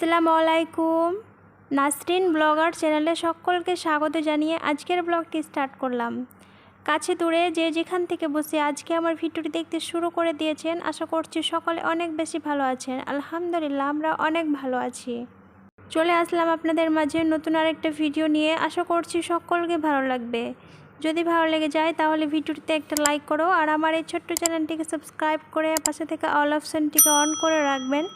আসসালামু আলাইকুম নাসরিন ব্লগার চ্যানেলে সকলকে স্বাগত জানিয়ে আজকের ব্লগটি স্টার্ট করলাম। কাছে দূরে যে যেখান থেকে বসে আজকে আমার ভিডিওটি দেখতে শুরু করে দিয়েছেন, আশা করছি সকলে অনেক বেশি ভালো আছেন। আলহামদুলিল্লাহ, আমরা অনেক ভালো আছি। চলে আসলাম আপনাদের মাঝে নতুন আরেকটা ভিডিও নিয়ে। আশা করছি সকলকে ভালো লাগবে। যদি ভালো লেগে যায় তাহলে ভিডিওটিতে একটা লাইক করো আর আমার এই ছোট্ট চ্যানেলটিকে সাবস্ক্রাইব করে পাশে থেকে অল অপশানটিকে অন করে রাখবেন।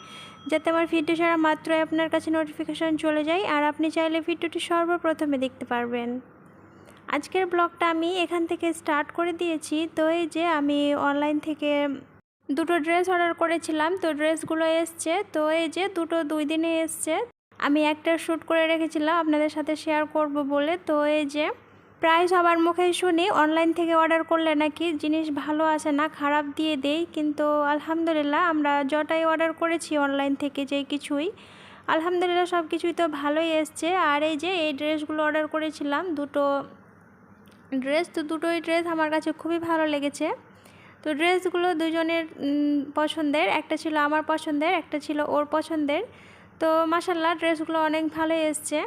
যাতে আমার ভিডিও ছাড়া মাত্রই আপনার কাছে নোটিফিকেশান চলে যায় আর আপনি চাইলে ভিডিওটি সর্বপ্রথমে দেখতে পারবেন। আজকের ব্লগটা আমি এখান থেকে স্টার্ট করে দিয়েছি। তো এই যে আমি অনলাইন থেকে দুটো ড্রেস অর্ডার করেছিলাম। তো ড্রেসগুলো এসছে। তো এই যে দুটো দুই দিনে এসছে। আমি একটা শ্যুট করে রেখেছিলাম। আপনাদের সাথে শেয়ার করব বলে। তো এই যে প্রায় সবার মুখেই শুনি অনলাইন থেকে অর্ডার করলে নাকি জিনিস ভালো আসে না, খারাপ দিয়ে দেই। কিন্তু আলহামদুলিল্লাহ আমরা যটাই অর্ডার করেছি অনলাইন থেকে যে কিছুই, আলহামদুলিল্লাহ সব কিছুই তো ভালোই এসছে। আর এই যে এই ড্রেসগুলো অর্ডার করেছিলাম, দুটো ড্রেস তো দুটোই ড্রেস আমার কাছে খুবই ভালো লেগেছে। তো ড্রেসগুলো দুজনের পছন্দের, একটা ছিল আমার পছন্দের, একটা ছিল ওর পছন্দের। তো মাসাল্লাহ ড্রেসগুলো অনেক ভালোই এসছে।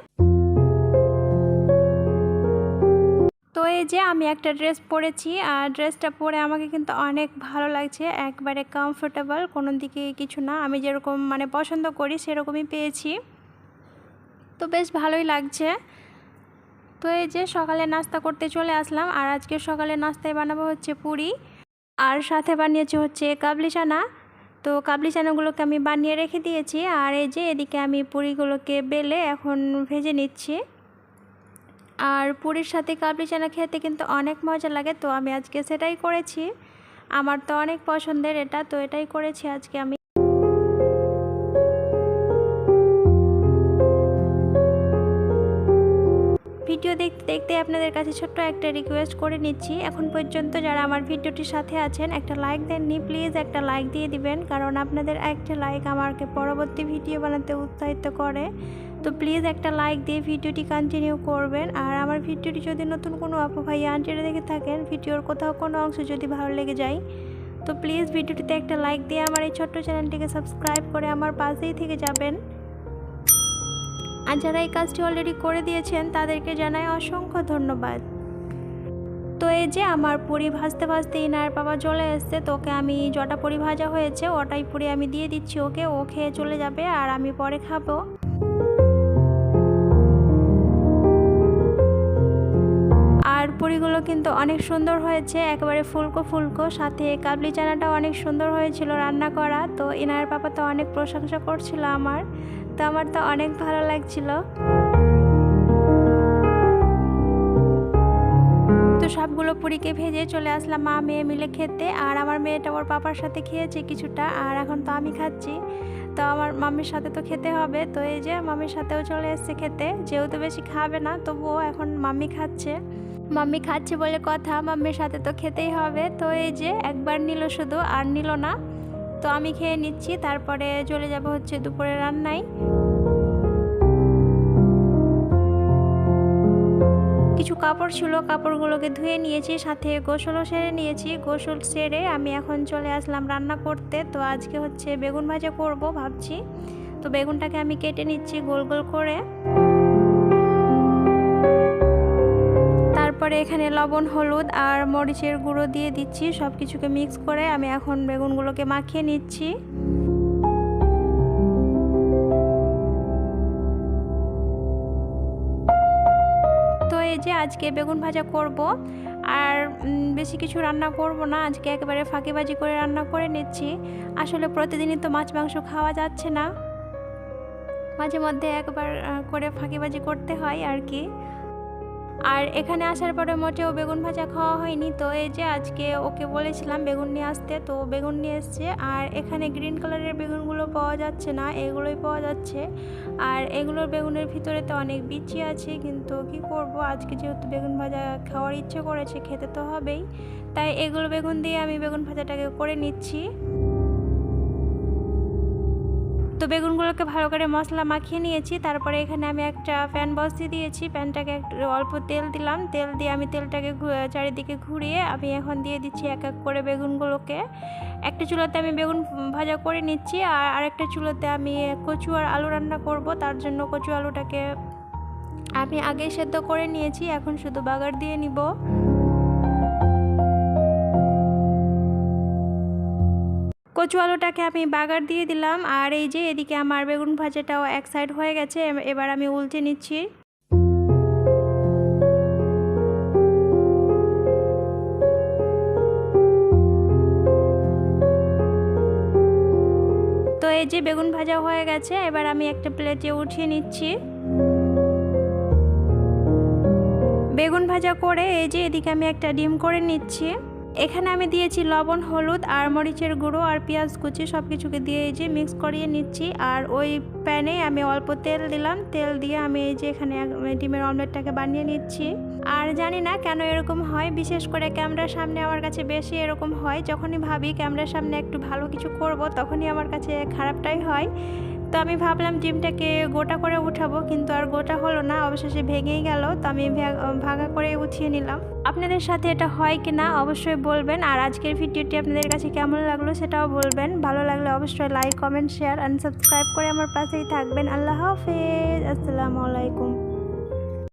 এই যে আমি একটা ড্রেস পরেছি, আর ড্রেসটা পরে আমাকে কিন্তু অনেক ভালো লাগছে, একবারে কমফোর্টেবল কোনো দিকে কিছু না। আমি যেরকম মানে পছন্দ করি, সেরকমই পেয়েছি। তো বেশ ভালোই লাগছে। তো এই যে সকালে নাস্তা করতে চলে আসলাম, আর আজকে সকালে নাস্তায় বানাবো হচ্ছে পুরি, আর সাথে বানিয়েছি হচ্ছে কাবলি চানা তো কাবলি চানাগুলোকে আমি বানিয়ে রেখে দিয়েছি, আর এই যে এদিকে আমি পুরিগুলোকে বেলে এখন ভেজে নিচ্ছি। আর পুরীর সাথে কাবলি চানা খেতে কিন্তু অনেক মজা লাগে, তো আমি আজকে সেটাই করেছি। আমার তো অনেক পছন্দের এটা, তো এটাই করেছি আজকে আমি। ভিডিও দেখতে দেখতে আপনাদের কাছে ছোট্ট একটা রিকোয়েস্ট করে নিচ্ছি। এখন পর্যন্ত যারা আমার ভিডিওটির সাথে আছেন, একটা লাইক দেননি প্লিজ একটা লাইক দিয়ে দিবেন, কারণ আপনাদের একটা লাইক আমাকে পরবর্তী ভিডিও বানাতে উৎসাহিত করে। তো প্লিজ একটা লাইক দিয়ে ভিডিওটি কন্টিনিউ করবেন। আর আমার ভিডিওটি যদি নতুন কোনো আপু ভাই আন্টিরা দেখে থাকেন, ভিডিওর কোথাও কোনো অংশ যদি ভালো লেগে যায়, তো প্লিজ ভিডিওটিতে একটা লাইক দিয়ে আমার এই ছোট্ট চ্যানেলটিকে সাবস্ক্রাইব করে আমার পাশেই থেকে যাবেন। আর যারা এই কাজটি অলরেডি করে দিয়েছেন, তাদেরকে জানাই অসংখ্য ধন্যবাদ। তো এই যে আমার পুরি ভাজতে ভাজতে ইনার বাবা চলে এসছে তো ওকে আমি যটা পুরি ভাজা হয়েছে, ওটাই পুরি আমি দিয়ে দিচ্ছি ওকে, ও খেয়ে চলে যাবে আর আমি পরে খাব। আর পুরিগুলো কিন্তু অনেক সুন্দর হয়েছে, একেবারে ফুলকো ফুলকো, সাথে কাবলি চানাটা অনেক সুন্দর হয়েছিল রান্না করা, তো ইনার পাপা তো অনেক প্রশংসা করছিল আমার। তো আমার তো অনেক ভালো লাগছিল। তো সবগুলো পুরীকে ভেজে চলে আসলাম মা, মেয়ে মিলে খেতে। আর আমার মেয়েটা ওর পাপার সাথে খেয়েছে কিছুটা, আর এখন তো আমি খাচ্ছি। তো আমার মামির সাথে তো খেতে হবে। তো এই যে মামির সাথেও চলে এসছে খেতে। যেহেতু বেশি খাবে না, তবুও এখন মাম্মি খাচ্ছে। মাম্মি খাচ্ছে বলে কথা, মাম্মির সাথে তো খেতেই হবে। তো এই যে একবার নিল শুধু, আর নিল না। তো আমি খেয়ে নিচ্ছি, তারপরে চলে যাব হচ্ছে দুপুরে রান্নায়। কিছু কাপড় ছিল, কাপড়গুলোকে ধুয়ে নিয়েছি, সাথে গোসলও সেরে নিয়েছি। গোসল সেরে আমি এখন চলে আসলাম রান্না করতে। তো আজকে হচ্ছে বেগুন ভাজা করব ভাবছি। তো বেগুনটাকে আমি কেটে নিচ্ছি গোল গোল করে। তারপরে এখানে লবণ, হলুদ আর মরিচের গুঁড়ো দিয়ে দিচ্ছি। সব কিছুকে মিক্স করে আমি এখন বেগুনগুলোকে মাখিয়ে নিচ্ছি। তো এই যে আজকে বেগুন ভাজা করব, আর বেশি কিছু রান্না করব না। আজকে একেবারে ফাঁকিবাজি করে রান্না করে নিচ্ছি। আসলে প্রতিদিনই তো মাছ, মাংস খাওয়া যাচ্ছে না। মাঝে মধ্যে একবার করে ফাঁকিবাজি করতে হয় আর কি। আর এখানে আসার পরে মোটেও বেগুন ভাজা খাওয়া হয়নি। তো এই যে আজকে ওকে বলেছিলাম বেগুন নিয়ে আসতে, তো বেগুন নিয়ে এসছে। আর এখানে গ্রিন কালারের বেগুনগুলো পাওয়া যাচ্ছে না, এগুলোই পাওয়া যাচ্ছে। আর এগুলোর বেগুনের ভিতরে তো অনেক বিচি আছে, কিন্তু কি করব? আজকে যেহেতু বেগুন ভাজা খাওয়ার ইচ্ছে করেছে, খেতে তো হবেই। তাই এগুলো বেগুন দিয়ে আমি বেগুন ভাজাটাকে করে নিচ্ছি। তো বেগুনগুলোকে ভালো করে মশলা মাখিয়ে নিয়েছি। তারপরে এখানে আমি একটা প্যান বসিয়ে দিয়েছি। প্যানটাকে একটু অল্প তেল দিলাম। তেল দিয়ে আমি তেলটাকে চারিদিকে ঘুরিয়ে আমি এখন দিয়ে দিচ্ছি এক এক করে বেগুনগুলোকে। একটা চুলোতে আমি বেগুন ভাজা করে নিচ্ছি আর আরেকটা চুলোতে আমি কচু আর আলু রান্না করব। তার জন্য কচু আলুটাকে আমি আগে সেদ্ধ করে নিয়েছি। এখন শুধু বাগার দিয়ে নিব। কচু আলুটাকে আমি বাগার দিয়ে দিলাম। আর এই যে এদিকে আমার বেগুন ভাজাটাও এক সাইড হয়ে গেছে। এবার আমি উল্টে নিচ্ছি। তো এই যে বেগুন ভাজা হয়ে গেছে। এবার আমি একটা প্লেটে উঠিয়ে নিচ্ছি। বেগুন ভাজা করে এই যে এদিকে আমি একটা ডিম করে নিচ্ছি। এখানে আমি দিয়েছি লবণ, হলুদ, আর মরিচের গুঁড়ো, আর পেঁয়াজ কুচি সব কিছুকে দিয়ে এই যে মিক্স করিয়ে নিচ্ছি। আর ওই প্যানে আমি অল্প তেল দিলাম। তেল দিয়ে আমি এই যে এখানে ডিমের অমলেটটাকে বানিয়ে নিচ্ছি। আর জানি না কেন এরকম হয়, বিশেষ করে ক্যামেরার সামনে আমার কাছে বেশি এরকম হয়। যখনই ভাবি ক্যামেরার সামনে একটু ভালো কিছু করব, তখনই আমার কাছে খারাপটাই হয়। তো আমি ভাবলাম ডিমটাকে গোটা করে উঠাবো, কিন্তু আর গোটা হলো না, অবশেষে ভেঙেই গেল, তো আমি ভাগা করে উঠিয়ে নিলাম। আপনাদের সাথে এটা হয় কি না অবশ্যই বলবেন, আর আজকের ভিডিওটি আপনাদের কাছে কেমন লাগল সেটাও বলবেন। ভালো লাগলে অবশ্যই like comment share and subscribe করে আমার পাশেই থাকবেন। আল্লাহ হাফেজ, আসসালামু আলাইকুম।